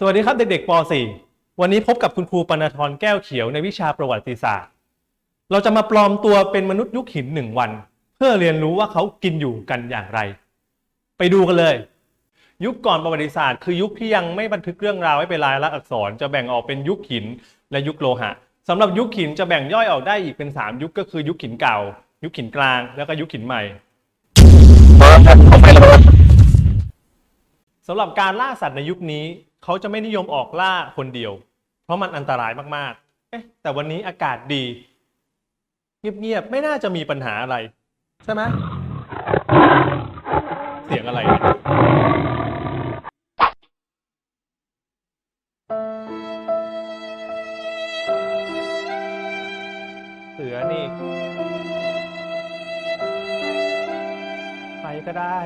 สวัสดีครับเด็กๆป .4 วันนี้พบกับคุณครูปนธรแก้วเขียวในวิชาประวัติศาสตร์ เราจะมาปลอมตัวเป็นมนุษย์ยุคหินหนึ่งวัน เพื่อเรียนรู้ว่าเขากินอยู่กันอย่างไร ไปดูกันเลย ยุคก่อนประวัติศาสตร์ คือยุคที่ยังไม่บันทึกเรื่องราวไว้เป็นลายลักษณ์อักษร จะแบ่งออกเป็นยุคหินและยุคโลหะสำหรับยุคหินจะแบ่งย่อยออกได้อีกเป็น 3 ยุคก็คือยุคหินเก่า ยุคหินกลาง แล้วก็ยุคหินใหม่สำหรับการล่าสัตว์ในยุคนี้ เขาจะไม่นิยมออกล่าคนเดียว เพราะมันอันตรายมากๆ เอ๊ะ แต่วันนี้อากาศดี เงียบๆ ไม่น่าจะมีปัญหาอะไร ใช่ไหมเสียงอะไรเนี่ยเสือนี่ ใครก็ได้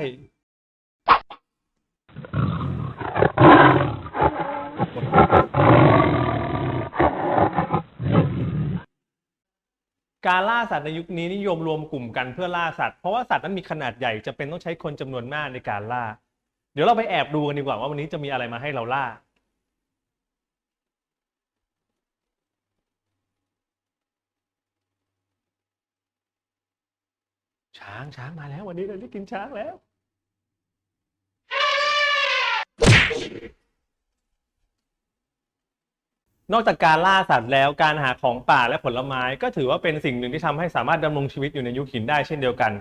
การล่าสัตว์ในยุคนี้นิยมรวมกลุ่มกันเพื่อล่าสัตว์เพราะว่าสัตว์นั้นมีขนาดใหญ่จะเป็นต้องใช้คนจำนวนมากในการล่า เดี๋ยวเราไปแอบดูกันดีกว่าว่าวันนี้จะมีอะไรมาให้เราล่า ช้างช้างมาแล้ววันนี้เราได้กินช้างแล้ว นอกจากการล่าสัตว์แล้วการหาของป่าและผลไม้ ก็ถือว่าเป็นสิ่งหนึ่งที่ทำให้สามารถดำรงชีวิตอยู่ในยุคหินได้เช่นเดียวกัน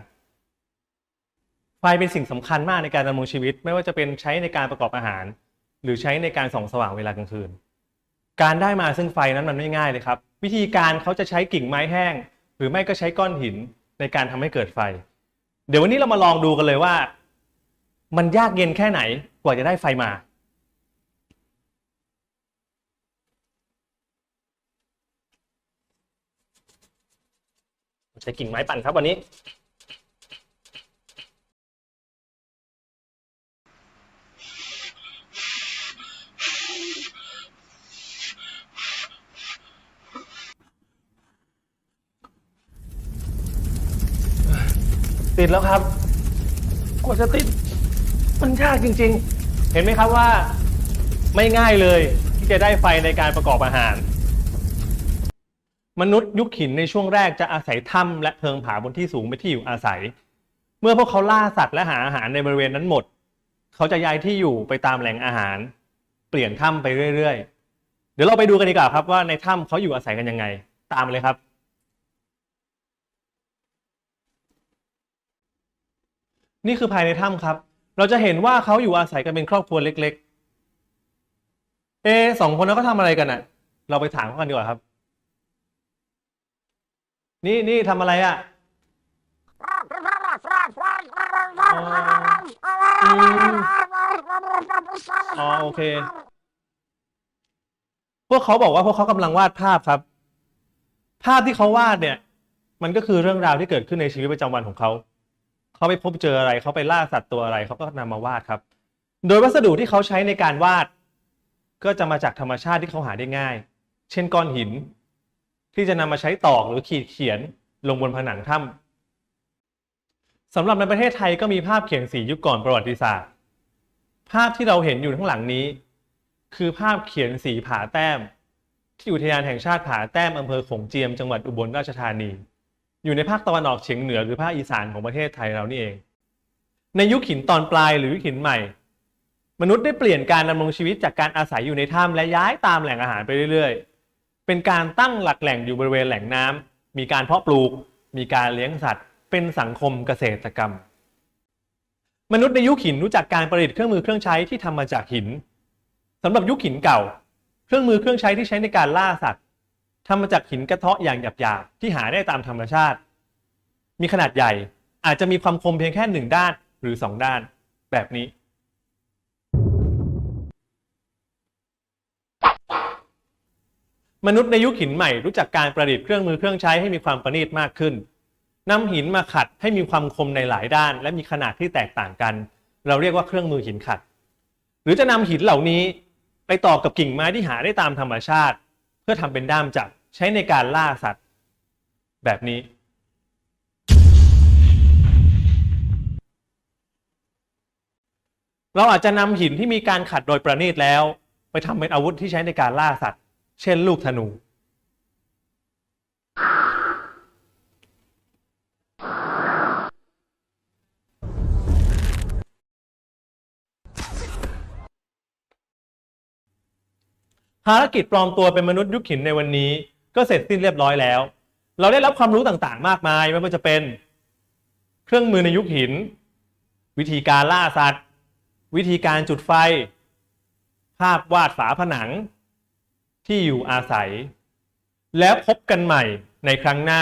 ไฟเป็นสิ่งสำคัญมากในการดำรงชีวิต ไม่ว่าจะเป็นใช้ในการประกอบอาหาร หรือใช้ในการส่องสว่างเวลากลางคืน การได้มาซึ่งไฟนั้นมันไม่ง่ายเลยครับ วิธีการเขาจะใช้กิ่งไม้แห้ง หรือไม่ก็ใช้ก้อนหินในการทำให้เกิดไฟ เดี๋ยววันนี้เรามาลองดูกันเลยว่า มันยากเย็นแค่ไหนกว่าจะได้ไฟมา ใช้กิ่งไม้ปั่นครับวันนี้ ติดแล้วครับ กว่าจะติด มันยากจริง ๆ เห็นไหมครับว่าไม่ง่ายเลยที่จะได้ไฟในการประกอบอาหาร มนุษย์ยุคหินในช่วงแรกจะอาศัยถ้ำและเพิงผาบนที่สูงเป็นที่อยู่อาศัย เมื่อพวกเขาล่าสัตว์และหาอาหารในบริเวณนั้นหมด เขาจะย้ายที่อยู่ไปตามแหล่งอาหาร เปลี่ยนถ้ำไปเรื่อยๆ เดี๋ยวเราไปดูกันดีกว่าครับว่าในถ้ำเขาอยู่อาศัยกันยังไง ตามเลยครับนี่คือภายในถ้ำครับ เราจะเห็นว่าเขาอยู่อาศัยกันเป็นครอบครัวเล็ก ๆ เอสองคนนั้นเขาทำอะไรกันอะ เราไปถามเขากันดีกว่าครับ นี่นี่ทำอะไรอะอ๋อโอเค พวกเขาบอกว่าพวกเขากำลังวาดภาพครับ ภาพที่เขาวาดเนี่ย มันก็คือเรื่องราวที่เกิดขึ้นในชีวิตประจำวันของเขา เขาไปพบเจออะไรเขาไปล่าสัตว์ตัวอะไรเขาก็นำมาวาดครับ โดยวัสดุที่เขาใช้ในการวาด ก็จะมาจากธรรมชาติที่เขาหาได้ง่าย เช่นก้อนหิน ที่จะนำมาใช้ตอกหรือขีดเขียนลงบนผนังถ้ำสำหรับในประเทศไทยก็มีภาพเขียนสียุคก่อนประวัติศาสตร์ ภาพที่เราเห็นอยู่ข้างหลังนี้ คือภาพเขียนสีผาแต้ม ที่อุทยานแห่งชาติผาแต้มอำเภอขงเจียมจังหวัดอุบลราชธานี อยู่ในภาคตะวันออกเฉียงเหนือหรือภาคอีสานของประเทศไทยเรานี่เอง ในยุคหินตอนปลายหรือยุคหินใหม่ มนุษย์ได้เปลี่ยนการดำรงชีวิตจากการอาศัยอยู่ในถ้ำและย้ายตามแหล่งอาหารไปเรื่อยๆ เป็นการตั้งหลักแหล่งอยู่บริเวณแหล่งน้ำมีการเพาะปลูก มีการเลี้ยงสัตว์ เป็นสังคมเกษตรกรรม มนุษย์ในยุคหินรู้จักการประดิษฐ์เครื่องมือเครื่องใช้ที่ทำมาจากหินสำหรับยุคหินเก่า เครื่องมือเครื่องใช้ที่ใช้ในการล่าสัตว์ทำมาจากหินกระเทาะอย่างหยาบๆที่หาได้ตามธรรมชาติ มีขนาดใหญ่อาจจะมีความคมเพียงแค่หนึ่งด้านหรือสองด้าน แบบนี้ มนุษย์ในยุคหินใหม่รู้จักการประดิษฐ์เครื่องมือเครื่องใช้ให้มีความประณีตมากขึ้นนำหินมาขัดให้มีความคมในหลายด้าน และมีขนาดที่แตกต่างกัน เราเรียกว่าเครื่องมือหินขัด หรือจะนำหินเหล่านี้ไปต่อกับกิ่งไม้ที่หาได้ตามธรรมชาติ เพื่อทำเป็นด้ามจับใช้ในการล่าสัตว์ แบบนี้ เราอาจจะนำหินที่มีการขัดโดยประณีตแล้ว ไปทำเป็นอาวุธที่ใช้ในการล่าสัตว์ เช่นลูกธนู ภารกิจปลอมตัวเป็นมนุษย์ยุคหินในวันนี้ ก็เสร็จสิ้นเรียบร้อยแล้ว เราได้รับความรู้ต่างๆ มากมายไม่ว่าจะเป็น เครื่องมือในยุคหิน วิธีการล่าสัตว์ วิธีการจุดไฟ ภาพวาดฝาผนัง ที่อยู่อาศัย แล้วพบกันใหม่ในครั้งหน้า